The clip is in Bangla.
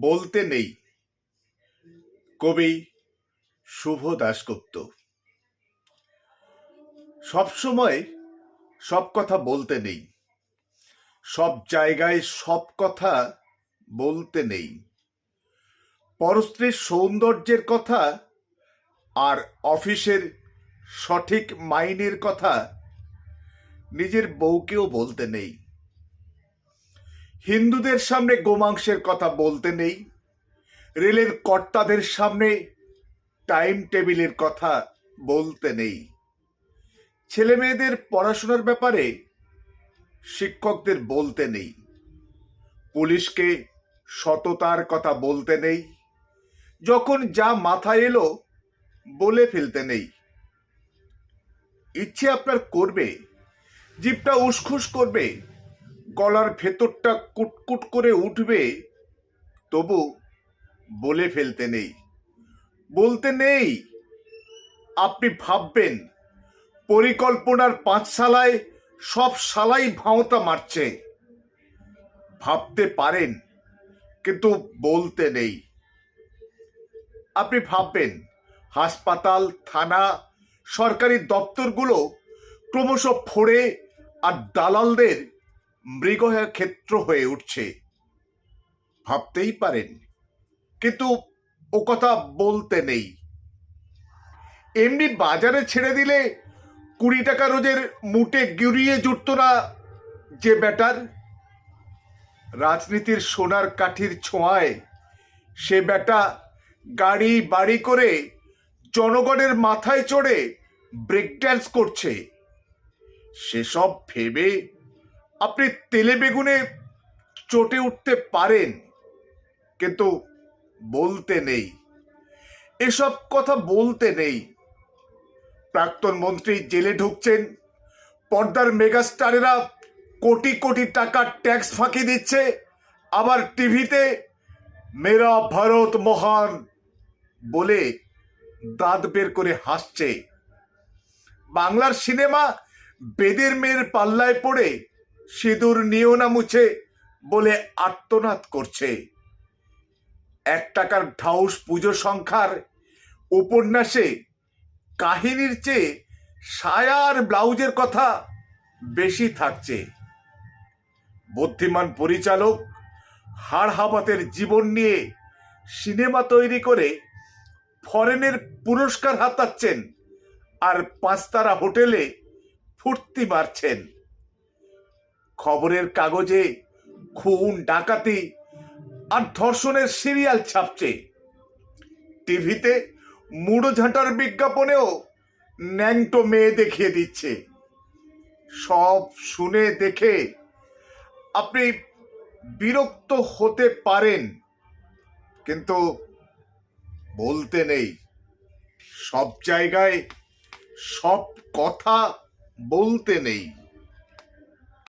বলতে নেই। কবি শুভ দাশগুপ্ত। সবসময় সব কথা বলতে নেই। সব জায়গায় সব কথা বলতে নেই। পরস্ত্রীর সৌন্দর্যের কথা আর অফিসের সঠিক মাইনের কথা নিজের বউকেও বলতে নেই। হিন্দুদের সামনে গোমাংসের কথা বলতে নেই। রেলের কর্তাদের সামনে টাইম টেবিলের কথা বলতে নেই। ছেলে মেয়েদের পড়াশোনার ব্যাপারে শিক্ষকদের বলতে নেই। পুলিশকে সততার কথা বলতে নেই। যখন যা মাথায় এলো বলে ফেলতে নেই। ইচ্ছে আপনার করবে জিপটা উসখুস করবে গলার ভেতরটা কুটকুট করে উঠবে, তবু বলে ফেলতে নেই। বলতে নেই, আপনি ভাববেন, পরিকল্পনার পাঁচশালায় সব শালাই ভাঁওতা মারছে। ভাবতে পারেন, কিন্তু বলতে নেই। আপনি ভাববেন, হাসপাতাল, থানা, সরকারি দপ্তরগুলো ক্রমশ ফোড়ে আর দালালদের মৃগয়া ক্ষেত্র হয়ে উঠছে। ভাবতেই পারেন, কিন্তু ও কথা বলতে নেই। এমনি বাজারে ছেড়ে দিলে কুড়ি টাকা রোজের মুটে গিরিয়ে জুটত না যে ব্যাটার। রাজনীতির সোনার কাঠির ছোঁয়ায় সে বেটা গাড়ি বাড়ি করে জনগণের মাথায় চড়ে ব্রেক ড্যান্স করছে। সেসব ভেবে আপনি তেলে বেগুনে চটে উঠতে পারেন, কিন্তু বলতে নেই। এসব কথা বলতে নেই। প্রাক্তন মন্ত্রী জেলে ঢুকছেন, পর্দার মেগাস্টারেরা কোটি কোটি টাকার ট্যাক্স ফাঁকি দিচ্ছে, আবার টিভিতে মেরা ভারত মহান বলে দাঁত বের করে হাসছে। বাংলার সিনেমা বেদের মেয়ের পাল্লায় পড়ে সিঁদুর নিয়েও না মুছে বলে আর্তনাদ করছে। এক টাকার ঢাউস পুজো সংখ্যার উপন্যাসে কাহিনীর চেয়ে সায়ার ব্লাউজের কথা বেশি থাকছে। বুদ্ধিমান পরিচালক হাড় হাবাতের জীবন নিয়ে সিনেমা তৈরি করে ফরেনের পুরস্কার হাতাচ্ছেন আর পাঁচতারা হোটেলে ফুর্তি মারছেন। খবরের কাগজে, খুন, ডাকাতি আর ধর্ষণের সিরিয়াল ছাপছে। টিভিতে মুড়ো ঝাঁটার বিজ্ঞাপনেও ন্যাংটো মেয়ে দেখিয়ে দিচ্ছে। সব শুনে দেখে আপনি বিরক্ত হতে পারেন, কিন্তু বলতে নেই। সব জায়গায় সব কথা বলতে নেই।